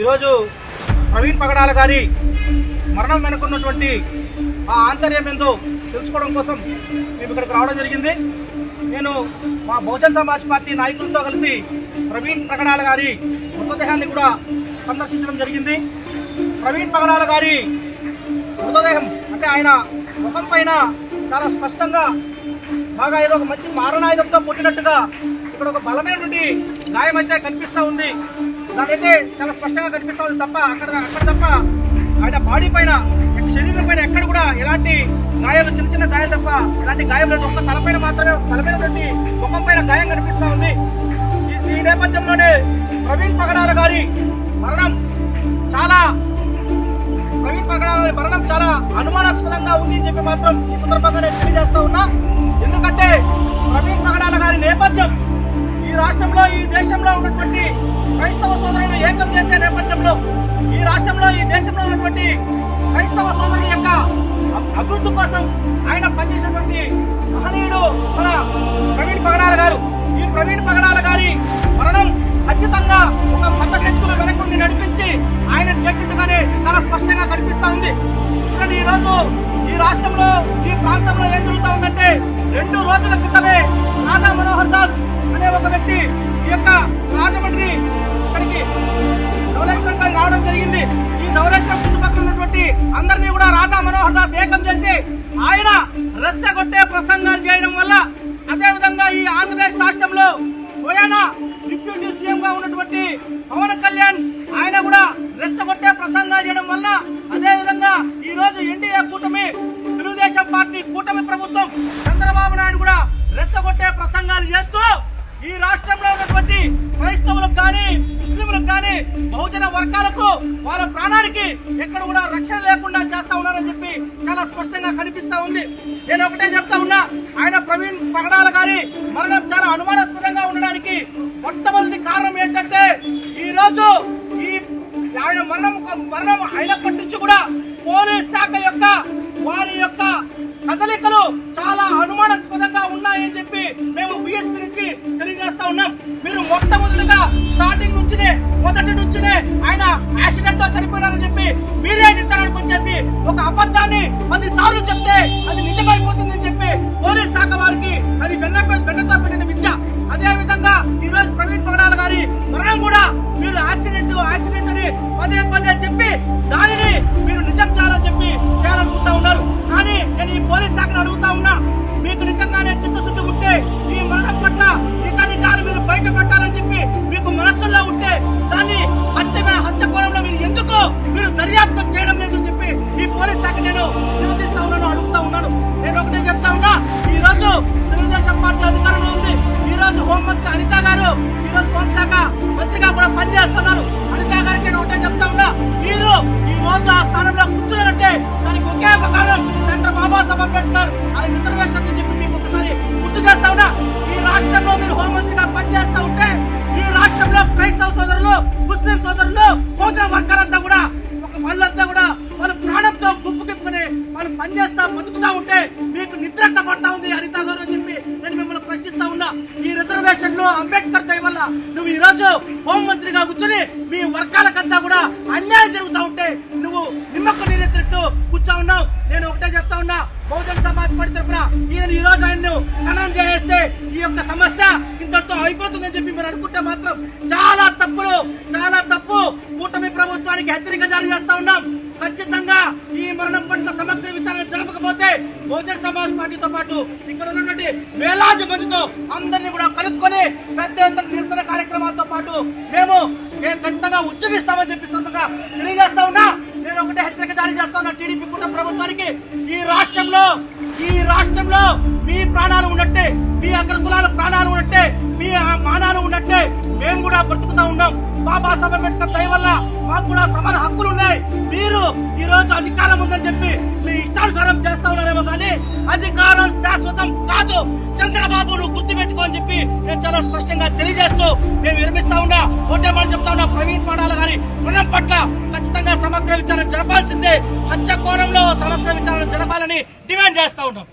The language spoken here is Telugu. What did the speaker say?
ఈరోజు ప్రవీణ్ పగడాల గారి మరణం వెనుకున్నటువంటి ఆ ఆంతర్యం ఏందో తెలుసుకోవడం కోసం మేము ఇక్కడికి రావడం జరిగింది. నేను మా బహుజన్ సమాజ్ పార్టీ నాయకులతో కలిసి ప్రవీణ్ పగడాల గారి మృతదేహాన్ని కూడా సందర్శించడం జరిగింది. ప్రవీణ్ పగడాల గారి మృతదేహం అంటే ఆయన ముఖం పైన చాలా స్పష్టంగా బాగా ఏదో ఒక మంచి మారణాయుధంతో పుట్టినట్టుగా ఇక్కడ ఒక బలమైనటువంటి గాయం అయితే కనిపిస్తూ ఉంది. దానైతే చాలా స్పష్టంగా కనిపిస్తూ ఉంది తప్ప అక్కడ అక్కడ తప్ప ఆయన బాడీ పైన శరీరం పైన ఎక్కడ కూడా ఎలాంటి గాయాలు చిన్న చిన్న గాయాలు తప్ప ఎలాంటి గాయం లేదు ఒక్క తలపైన మాత్రమే తలపైనటువంటి ముఖం పైన గాయం కనిపిస్తూ ఉంది. ఈ- ఈ నేపథ్యంలోనే ప్రవీణ్ పగడాల గారి మరణం చాలా ప్రవీణ్ పగడాల గారి మరణం చాలా అనుమానాస్పదంగా ఉంది అని చెప్పి మాత్రం ఈ సందర్భంగా నేను తెలియజేస్తా ఉన్నా. ఎందుకంటే ప్రవీణ్ పగడాల గారి నేపథ్యం దేశంలో ఉన్నటువంటి క్రైస్తవ సోదరుల యొక్క అభివృద్ధి కోసం ఆయన పనిచేసినటువంటి మహనీయుడు మన ప్రవీణ్ పగడాల గారు. ఈ ప్రవీణ్ పగడాల గారి మరణం ఖచ్చితంగా ఒక మత శక్తులు వెనకుండి నడిపించి ప్రసంగాలు చేయడం వల్ల అదేవిధంగా ఈ ఆంధ్రప్రదేశ్ రాష్ట్రంలో స్వయాన డిప్యూటీ సీఎం గా ఉన్నటువంటి పవన్ కళ్యాణ్ ఆయన కూడా రెచ్చగొట్టే ప్రసంగాలు చేయడం వల్ల అదేవిధంగా ఈరోజు ఈ రోజు ఎన్డీఏ కూటమి తెలుగుదేశం పార్టీ కూటమి ప్రభుత్వం చంద్రబాబు నాయుడు కూడా రెచ్చగొట్టే ప్రసంగాలు చేస్తూ క్రైస్తవులకు కానీ ముస్లింలకు కానీ బహుజన వర్గాలకు వాళ్ళ ప్రాణానికి ఎక్కడ కూడా రక్షణ లేకుండా చేస్తా ఉన్నారని చెప్పి చాలా స్పష్టంగా కనిపిస్తా ఉంది. నేను ఒకటే చెప్తా ఉన్నా ఆయన ప్రవీణ్ పగడాల గారి మరణం చాలా అనుమానాస్పదంగా ఉండడానికి మొట్టమొదటి కారణం ఏంటంటే ఈ రోజు ఈ ఆయన మరణం మరణం అయినప్పటి నుంచి కూడా పోలీస్ శాఖ యొక్క వారి యొక్క కదలికలు చాలా అనుమానాస్పదంగా ఉన్నాయని చెప్పి మేము బిఎస్పీ నుంచి తెలియజేస్తా ఉన్నాం. మీరు మొట్టమొదటిగా స్టార్టింగ్ నుంచినే మొదటి నుంచినే ఆయన యాక్సిడెంట్లో చనిపోయినారని చెప్పి మీరే నిర్ధారణకు వచ్చేసి ఒక అబద్ధాన్ని పది సార్లు చెప్తే అది నిజమైపోతుందని చెప్పి పోలీస్ శాఖ వారికి అది వెన్న వెన్నతో పెట్టిన విద్య. అదే విధంగా ఈ రోజు ప్రవీణ్ పగడాల గారి మరణం కూడా మీరు యాక్సిడెంట్ మంత్రి హోంమంత్రి అనిత గారు ఈ రోజు హోంశాఖ మంత్రిగా కూడా పనిచేస్తున్నారు. అనిత గారికి నేను ఒకటే చెప్తా ఉన్నా మీరు ఈ రోజు ఆ స్థానంలో కూర్చున్నారంటే దానికి ఒకే ఒక కారణం డాక్టర్ బాబాసాహెబ్ అంబేద్కర్. అది రిజర్వేషన్ అని చెప్పి మీకు ఒకసారి గుర్తు చేస్తా ఉన్నా ఈ రాష్ట్రంలో మీరు హోంమంత్రిగా పనిచేస్తూ ఉంటే ఈ రాష్ట్రంలో క్రైస్తవ సోదరులు ముస్లిం సోదరులు బహుజన వర్గాలంతా కూడా ఒక వాళ్ళంతా కూడా వాళ్ళ ప్రాణంతో గుప్పు తిప్పుకుని వాళ్ళు పనిచేస్తా బతుకుతా ఉంటే మీకు నిద్ర పడతా ఉంది హరిత గారు అని చెప్పి నేను మిమ్మల్ని ప్రశ్నిస్తా ఉన్నా ఈ రిజర్వేషన్లో నువ్వు ఈ రోజు హోంమంత్రిగా కూర్చొని మీ వర్గాలకంతా కూడా అన్యాయం జరుగుతా ఉంటే నువ్వు నిమ్మకు నీరెత్తినట్టు కూర్చో ఉన్నావు. నేను ఒకటే చెప్తా ఉన్నా బహుజన్ సమాజ్ పార్టీ తరఫున ఈయన ఈ రోజు ఆయన్ను ఖననం చేస్తే ఈ యొక్క సమస్య ఇంతటితో అయిపోతుందని చెప్పి మీరు అనుకుంటే మాత్రం చాలా తప్పులు చాలా తప్పు. కూటమి ప్రభుత్వానికి హెచ్చరిక జారీ చేస్తా ఉన్నాం. ఖచ్చితంగా ఈ మరణం పట్ల సమగ్ర విచారణ లేకపోతే బహుజన్ సమాజ్ పార్టీతో పాటు ఇక్కడ ఉన్నటువంటి వేలాది మందితో అందరినీ కూడా కలుపుకొని పెద్ద ఎత్తున నిరసన కార్యక్రమాలతో పాటు మేము ఖచ్చితంగా ఉద్యమిస్తామని చెప్పి సందర్భంగా తెలియజేస్తా ఉన్నా. నేను ఒకటే హెచ్చరిక జారీ చేస్తా ఉన్నా. టీడీపీ కూటమి ప్రభుత్వానికి ఈ రాష్ట్రంలో ఈ రాష్ట్రంలో మీ ప్రాణాలు ఉన్నట్టే మీ అగ్రకులాల ప్రాణాలు ఉన్నట్టే మీ మానాలు ఉన్నట్టే మేము కూడా బ్రతుకుతా ఉన్నాం. బాబాసాహెబ్ అంబేద్కర్ దయ వల్ల మాకు కూడా సమాన హక్కులు ఉన్నాయి. మీరు కానీ అధికారం శాశ్వతం కాదు. చంద్రబాబు నువ్వు గుర్తుపెట్టుకో అని చెప్పి నేను చాలా స్పష్టంగా తెలియజేస్తూ మేము విరమిస్తా ఉన్నా ఒకటే మాట చెప్తా ఉన్నా ప్రవీణ్ పాడాల గారి మరణం పట్ల ఖచ్చితంగా సమగ్ర విచారణ జరపాల్సిందే. హత్య కోణంలో సమగ్ర విచారణ జరపాలని డిమాండ్ చేస్తా ఉన్నాం.